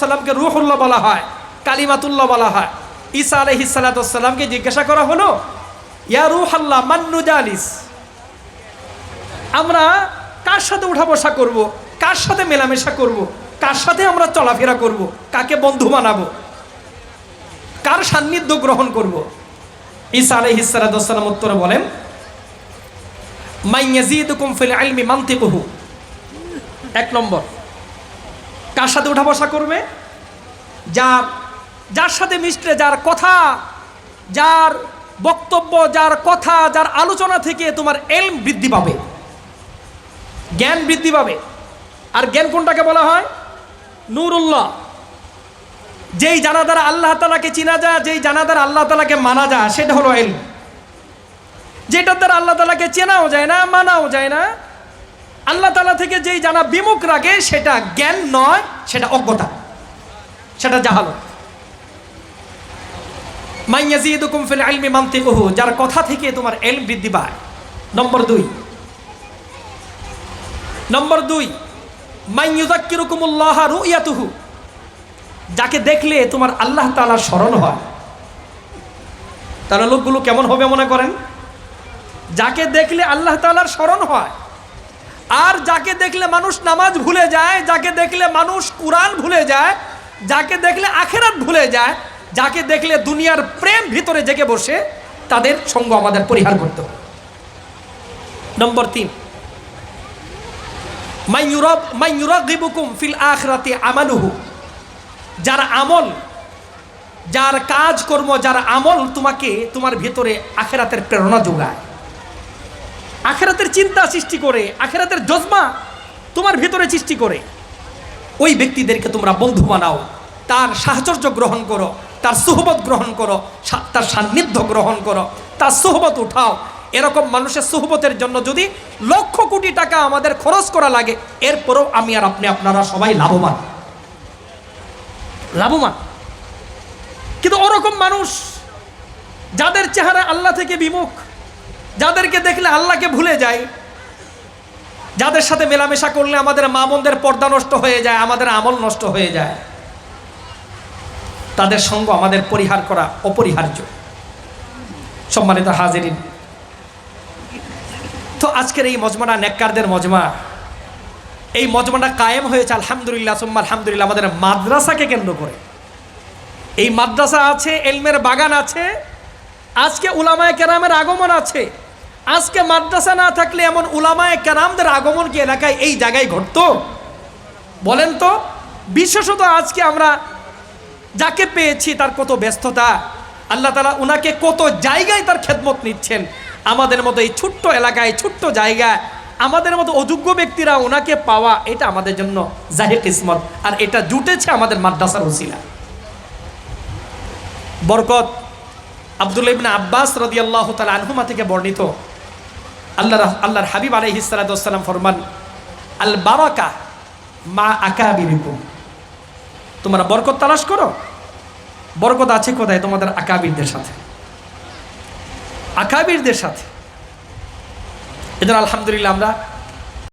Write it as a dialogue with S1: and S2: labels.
S1: সালাতামকে রুহুল্লাহ বলা হয়, কালিমাতুল্লাহ বলা হয়। ঈসা আলহি সালাতামকে জিজ্ঞাসা করা হলো, ইয়া রুহ আল্লাহ মান্নু জালিস আমরা কার সাথে উঠা বসা করব? কার সাথে মেলামেশা করব? কার সাথে আমরা চলাফেরা করব? কাকে বন্ধু বানাবো? কার সান্নিধ্য গ্রহণ করব? ঈসা আলহি সালাতাম উত্তরে বলেন, মাইয়াজিদুকুম ফিল ইলমি মানতিকুহু। এক নম্বর। কার সাথে উঠা বসা করবে? যার যার সাথে মিশলে, যার কথা, যার বক্তব্য, যার কথা, যার আলোচনা থেকে তোমার এলম বৃদ্ধি পাবে। জ্ঞান বৃদ্ধি পাবে। আর জ্ঞান কোনটাকে বলা হয়? নূরুল্লাহ। যেই জানা দ্বারা আল্লাহ তালাকে চিনা যায়, যেই জানা দ্বারা আল্লাহ তালাকে মানা যায়, সেটা হলো এলম। যেটার দ্বারা আল্লাহ তালাকে চেনাও যায় না, মানাও যায় না আল্লাহ তালা থেকে যেই জানা বিমুখ রাখে সেটা জ্ঞান নয়, সেটা অজ্ঞতা, সেটা জাহাল যার কথা থেকে তোমার এলম বৃদ্ধি পায়। নম্বর দুই। নম্বর দুই মাইয়ুজাক্কিরুকুমুল্লাহ রুইয়াতুহু, যাকে দেখলে তোমার আল্লাহ তাআলা স্মরণ হয়। তারা লোকগুলো কেমন হবে মনে করেন? যাকে দেখলে আল্লাহ তালার স্মরণ হয়। আর যাকে দেখলে মানুষ নামাজ ভুলে যায়, যাকে দেখলে মানুষ কোরআন ভুলে যায়, যাকে দেখলে আখেরাত ভুলে যায়, যাকে দেখলে দুনিয়ার প্রেম ভিতরে জেগে বসে, তাদের সঙ্গ আমাদের পরিহার করতে হবে। নম্বর তিন। মাইয়ুরব মাইয়ুরাগিবুকুম ফিল আখরাতে আমালুহু। যার আমল, যার কাজকর্ম, যার আমল তোমাকে তোমার ভিতরে আখেরাতের প্রেরণা যোগায়। আখেরাতের চিন্তা সৃষ্টি করে, আখেরাতের জজমা তোমার ভেতরে সৃষ্টি করে। ওই ব্যক্তিদেরকে তোমরা বন্ধু বানাও, তার সাহচর্য গ্রহণ করো, তার সুহবত গ্রহণ করো তার সান্নিধ্য গ্রহণ করো, তার সুহবত উঠাও। এরকম মানুষের সুহবতের জন্য যদি লক্ষ কোটি টাকা আমাদের খরচ করা লাগে, এরপরও আমি আর আপনি আপনারা সবাই লাভবান। লাভবান। কিন্তু ওরকম মানুষ, যাদের চেহারা আল্লাহ থেকে বিমুখ যাদেরকে দেখলে আল্লাহকে ভুলে যায়, যাদের সাথে মেলামেশা করলে আমাদের মা বোনদের পর্দা নষ্ট হয়ে যায়, আমাদের আমল নষ্ট হয়ে যায়, তাদের সঙ্গ আমাদের পরিহার করা অপরিহার্য। সম্মানিত হাজিরিন, তো আজকের এই মজমাটা নেককারদের মজমা, এই মজমাটা কায়েম হয়েছে আলহামদুলিল্লাহ, সুম্মা আলহামদুলিল্লাহ, আমাদের মাদ্রাসাকে কেন্দ্র করে। এই মাদ্রাসা আছে, এলমের বাগান আছে, আজকে উলামায় কেরামের আগমন আছে। আজকে মাদ্রাসা না থাকলে এমন উলামায় কেরামদের আগমন কি এলাকায় এই জায়গায় ঘটতো? বলেন তো, বিশেষত আজকে আমরা যাকে পেয়েছি তার কত ব্যস্ততা, আল্লাহ তালা ওনাকে কত জায়গায় তার খেদমত নিচ্ছেন। আমাদের মতো এই ছোট্ট এলাকায়, ছোট্ট জায়গায়, আমাদের মতো অযোগ্য ব্যক্তিরা ওনাকে পাওয়া এটা আমাদের জন্য জাহির কিসমত, আর এটা জুটেছে আমাদের মাদ্রাসার ওসিলা। বরকত আবদুল্লাহ ইবনে আব্বাস রদিয়াল্লাহ তালা আনহুমা থেকে বর্ণিত আল্লাহ আল্লাহর হাবিব আলাই হিসালাম ফরমান, আল বারাকা মা আকা আকাবিরিকুম। তোমরা বরকত তালাশ করো? বরকত আছে কোথায়? তোমাদের আকাবিরদের সাথে। আকাবিরদের সাথে। এদের আলহামদুলিল্লাহ আমরা